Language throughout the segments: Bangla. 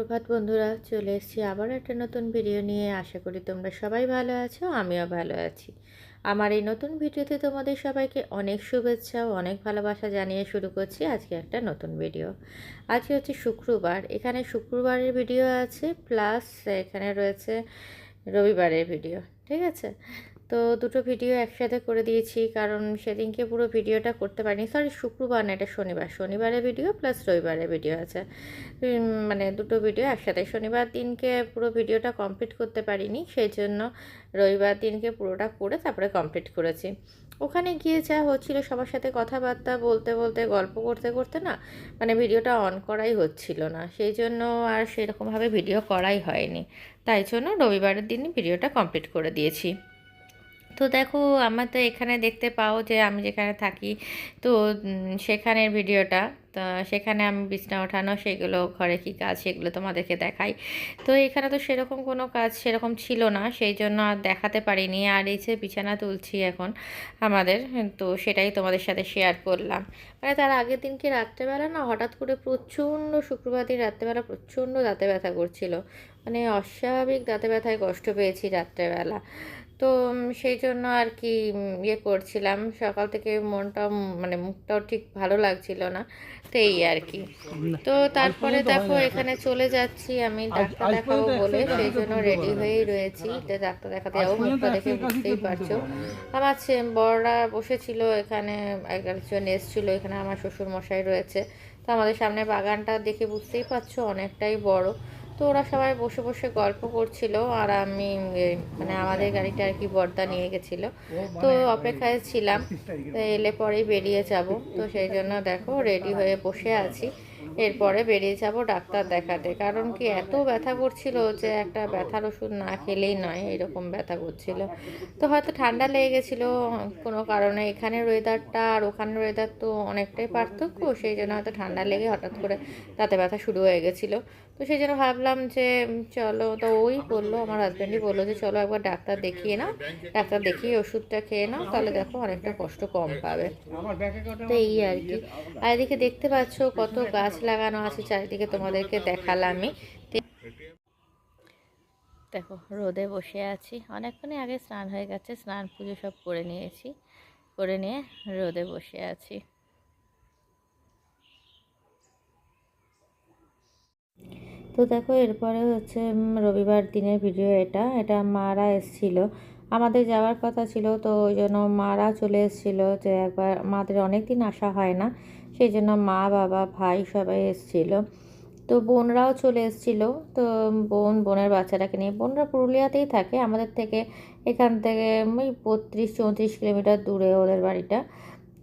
সুপ্রভাত বন্ধুরা, চলে এসেছি আবার একটা নতুন ভিডিও নিয়ে। আশা করি তোমরা সবাই ভালো আছো, আমিও ভালো আছি। আমার এই নতুন ভিডিওতে তোমাদের সবাইকে অনেক শুভেচ্ছা ও অনেক ভালোবাসা জানিয়ে শুরু করছি আজকে একটা নতুন ভিডিও আজকে হচ্ছে শুক্রবার, এখানে শুক্রবারের ভিডিও আছে প্লাস এখানে রয়েছে রবিবারের ভিডিও ঠিক আছে? তো দুটো ভিডিও একসাথে করে দিয়েছি, কারণ সেদিনকে পুরো ভিডিওটা করতে পারিনি। সরি শুক্রবার না, এটা শনিবার। শনিবারের ভিডিও প্লাস রবিবারের ভিডিও আছে। মানে দুটো ভিডিও একসাথে। শনিবার দিনকে পুরো ভিডিওটা কমপ্লিট করতে পারিনি সেই জন্য রবিবার দিনকে পুরোটা করে তারপরে কমপ্লিট করেছি। ওখানে গিয়ে যা হচ্ছিল, সবার সাথে কথাবার্তা বলতে বলতে, গল্প করতে করতে না মানে ভিডিওটা অন করাই হচ্ছিল না। সেই জন্য আর সেরকমভাবে ভিডিও করাই হয়নি। তাই জন্য রবিবারের দিনই ভিডিওটা কমপ্লিট করে দিয়েছি। তো দেখো, আমার তো এখানে দেখতে পাও যে আমি যেখানে থাকি, তো সেখানের ভিডিওটা। তা সেখানে আমি বিছনা ওঠানো, সেগুলো ঘরে কী কাজ, সেগুলো তোমাদেরকে দেখাই। তো এখানে তো সেরকম কোনো কাজ সেরকম ছিল না, সেই জন্য আর দেখাতে পারিনি। আর এই যে বিছানা তুলছি এখন আমাদের, তো সেটাই তোমাদের সাথে শেয়ার করলাম। মানে তার আগের দিনকে রাত্রেবেলা না হঠাৎ করে প্রচণ্ড শুক্রবার দিন রাত্রেবেলা প্রচণ্ড দাঁতে ব্যথা করছিল। মানে অস্বাভাবিক দাঁতে ব্যথায় কষ্ট পেয়েছি রাত্রেবেলা। তো সেই জন্য আর কি ইয়ে করছিলাম। সকাল থেকে মনটা মানে মুখটাও ঠিক ভালো লাগছিল না। তো এই আর কি। তো তারপরে দেখো এখানে চলে যাচ্ছি। আমি ডাক্তার দেখাবো বলে সেই জন্য রেডি হয়েই রয়েছি। তো ডাক্তার দেখাতে যাব মুখটা দেখে বুঝতেই পারছ। আমার বড়রা বসেছিল এখানে একজন এসেছিল এখানে আমার শ্বশুর মশাই রয়েছে। তো আমাদের সামনে বাগানটা দেখে বুঝতেই পারছ অনেকটাই বড়। তো ওরা সবাই বসে বসে গল্প করছিল আর আমি মানে আমাদের গাড়িটা আর কি বর্দা নিয়ে গেছিল। তো অপেক্ষায় ছিলাম এলে পরেই বেরিয়ে যাব। তো সেই জন্য দেখো রেডি হয়ে বসে আছি। এরপরে বেরিয়ে যাব ডাক্তার দেখাতে। কারণ কি এত ব্যথা করছিল যে একটা ব্যথার ওষুধ না খেলেই নয়, এরকম ব্যথা করছিল। তো হয়তো ঠান্ডা লেগে গেছিল, কোনো কারণে এখানের ওয়েদারটা আর ওখানের ওয়েদার তো অনেকটাই পার্থক্য, সেই জন্য হয়তো ঠান্ডা লেগে হঠাৎ করে তাতে ব্যথা শুরু হয়ে গেছিল। তো সেই জন্য ভাবলাম যে, চলো, তো ওই বলল, আমার হাজব্যান্ডই বলল যে, চলো একবার ডাক্তার দেখিয়ে নাও, ডাক্তার দেখিয়ে ওষুধটা খেয়ে নাও, তাহলে দেখো অনেকটা কষ্ট কম পাবে। তো এই আর কি। আর এদিকে দেখতে পাচ্ছ কত গাছ লাগানো আছে চারিদিকে তোমাদেরকে দেখালামই। দেখো রোদে বসে আছি। অনেকক্ষণই আগে স্নান হয়ে গেছে স্নান পুজো সব করে নিয়েছি। করে নিয়ে রোদে বসে আছি। তো দেখো এরপরে হচ্ছে রবিবার দিনের ভিডিও এটা। এটা মারা এসছিল। আমাদের যাওয়ার কথা ছিল তো ওই জন্য মারা চলে এসেছিল যে একবার আমাদের অনেক দিন আসা হয় না। সেই জন্য মা, বাবা, ভাই সবাই এসেছিল। তো বোনরাও চলে এসেছিল। তো বোন, বোনের বাচ্চাটাকে নিয়ে, বোনরা পুরুলিয়াতেই থাকে। আমাদের থেকে এখান থেকে ওই বত্রিশ, চৌত্রিশ কিলোমিটার দূরে ওদের বাড়িটা।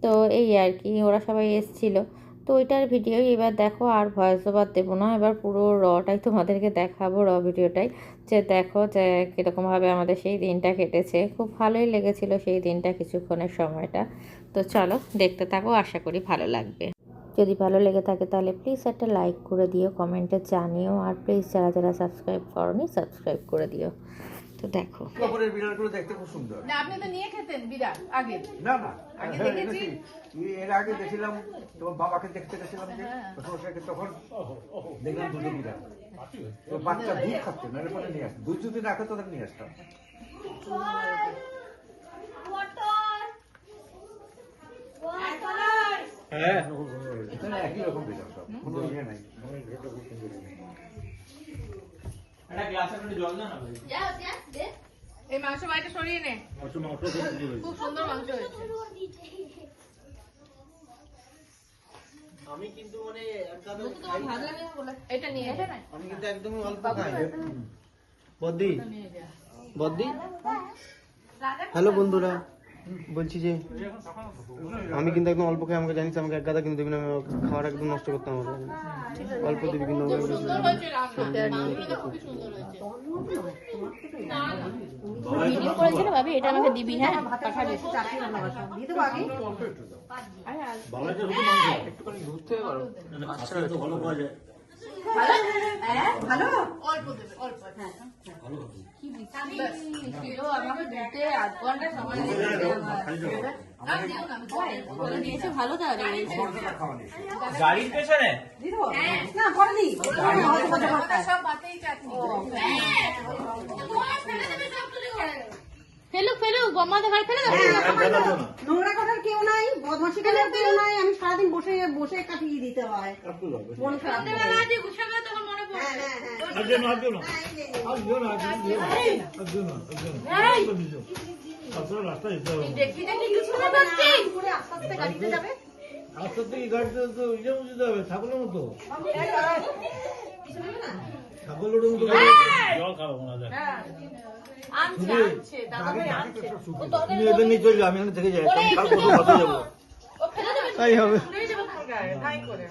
তো এই আর কি, ওরা সবাই এসেছিল। তো ওইটার ভিডিও এবার দেখো আর ভয়েস ওভার দেবো না। এবার পুরো রটাই তোমাদেরকে দেখাবো র ভিডিওটাই। যে দেখো যে কীরকমভাবে আমাদের সেই দিনটা কেটেছে। খুব ভালোই লেগেছিল সেই দিনটা কিছুক্ষণের সময়টা। তো চলো দেখতে থাকো, আশা করি ভালো লাগবে। যদি ভালো লেগে থাকে তাহলে প্লিজ একটা লাইক করে দিও কমেন্টে জানিও। আর প্লিজ যারা যারা সাবস্ক্রাইব করনি সাবস্ক্রাইব করে দিও। তো দেখো। কাপড়ের বিড়ালগুলো দেখতে খুব সুন্দর। না আপনি তো নিয়ে খেতেন বিড়াল আগে। না না আগে হ্যাঁ, দেখেছি। এর আগে দেখছিলাম তোমার বাবাকে দেখতে গেছিলাম যে শ্বশুরকে তখন দেখলাম দুটো বিড়াল। তো বাচ্চা দুধ খাচ্ছে নাহলে পরে নিয়ে আসতাম। দুধ যদি না খেতো তাহলে নিয়ে আসতাম। হ্যাঁ। একই রকম বিড়াল সব কোনো ইয়ে নাই। এই মাংস বাড়িটা সরিয়ে নে। খুব সুন্দর মাংস হয়েছে। আমি কিন্তু মানে একটা ভালো লাগে এটা নিয়ে এটা না। আমি কিন্তু একদমই অল্প খাই। বদ্দি। বদ্দি। হ্যালো বন্ধুরা। বলছি যে আমি কিন্তু একদম অল্প খাই আমাকে জানিস আমাকে এক গাদা কিন্তু দেবি না আমি খাওয়াটা একদম নষ্ট করতাম হবে অল্প দিবি কিন্তু আমাকে। ভিডিও করেছিল ভাবি এটা আমাকে দিবি হ্যাঁ? দেবে অল্প হ্যাঁ কি না, ভালো তাহলে গাড়ির পেছনে আমাদের সব পাতেই চাটনি ফেলুক ফেলুক বম্মাদের ঘর ফেলে দাও নোংরা করার কেউ নাই বদমাসি করার কেউ নাই আমি সারাদিন বসে বসে কাটিয়ে দিতে হয়। মন খারাপ করে। সন্ধ্যেবেলা আজ গুছাবে তখন মনে পড়বে হ্যাঁ হ্যাঁ হ্যাঁ। দেখি দেখি কিছু না দেখছি করে আস্তে আস্তে গাড়িতে যাবে। আস্তে থেকে গাড়িতে তো ইয়ে বুঝতে হবে ছাগলের মতো। ছাগলের মতো জল খাব হয়। আনছে আনছে দাদা ভাই আনছে। ও তো তুমি নিয়ে চলে আমি এখানে থেকে যাই। কাল কাল বসে যাব। ও ফেলে দেবে? তাই হবে। যাবে খাগায় তাই করে।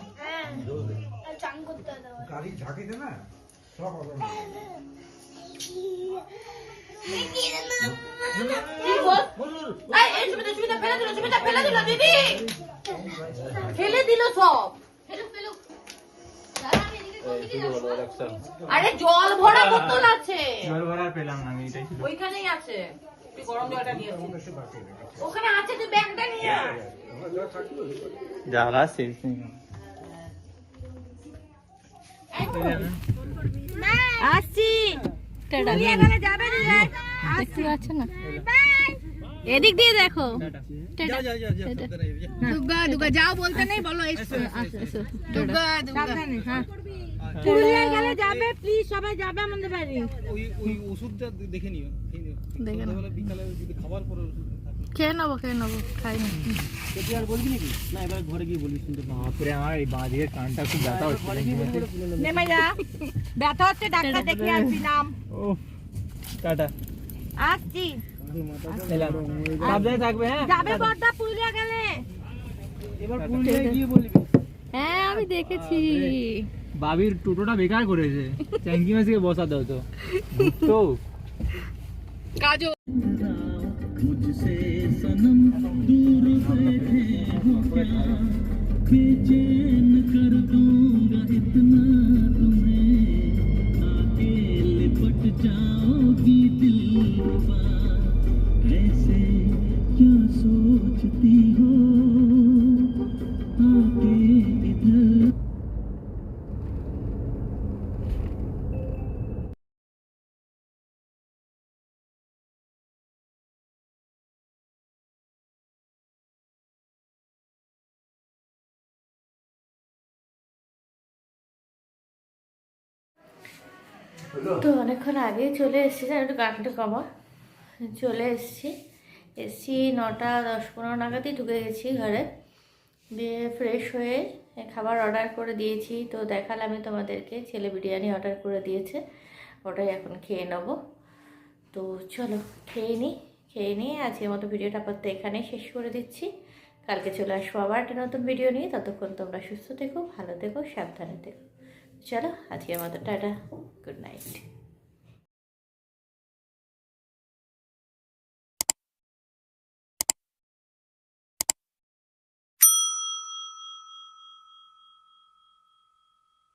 ফেলে দিল সুবিধা ফেলে দিল দিদি। ফেলে দিল সব। আরে জল ভরা বোতল আছে। জল ভরা পেলাম না এটাই ছিল। ওইখানেই আছে। তুই গরম জলটা নিয়ে ওখানে আছে তুই ব্যাগটা নিয়ে আসছি। দেখতে পাচ্ছ না এদিক দিয়ে দেখো। দুর্গা দুর্গা যাও বলতে নেই বলো দুর্গা দুর্গা। হ্যাঁ। পুরুলিয়া গেলে যাবে প্লিজ সবাই যাবে আমাদের বাড়ি। ওই ওই ওষুধটা দেখে নিও। দেখে নাও। বিকালে যদি খাবার পরে ওষুধ খেয়ে নেব খেয়ে নেব খাইনি তুই আর বলবি নাকি? না এবার ঘরে গিয়ে বলিস শুনতে বাপরে আমার এই বাঁ কানটা খুব ব্যথা হচ্ছে। নেমে যা ব্যথা হচ্ছে ডাক্তার দেখে আসবি নাম ও টাটা। আসছি। সাবধানে থাকবে হ্যাঁ? যাবে পুরুলিয়া গেলে। এবার পুরুলিয়ায় গিয়ে বলবি। হ্যাঁ আমি দেখেছি। বাবির টোটোটা বেকার করেছে ট্যাঙ্কি মাসিকে বসাতে হতো তো কাজও मुझसे सनम दूर बैठे हो क्या बेचैन তো অনেকক্ষণ আগেই চলে এসেছি একটু গানটা কমা চলে এসেছি। এসছি নটা দশ পনেরো নাগাদই ঢুকে গেছি ঘরে। দিয়ে ফ্রেশ হয়ে খাবার অর্ডার করে দিয়েছি। তো দেখালাম আমি তোমাদেরকে, ছেলে বিরিয়ানি অর্ডার করে দিয়েছে। ওটাই এখন খেয়ে নেব। তো চলো, খেয়ে নিই খেয়ে নিয়ে আজকের মতো ভিডিওটা আপাতত এখানেই শেষ করে দিচ্ছি। কালকে চলে আসব আবার একটা নতুন ভিডিও নিয়ে। ততক্ষণ তোমরা সুস্থ থেকো, ভালো থেকো, সাবধানে থেকো। চলো, আজকের মতো, টাটা। Good night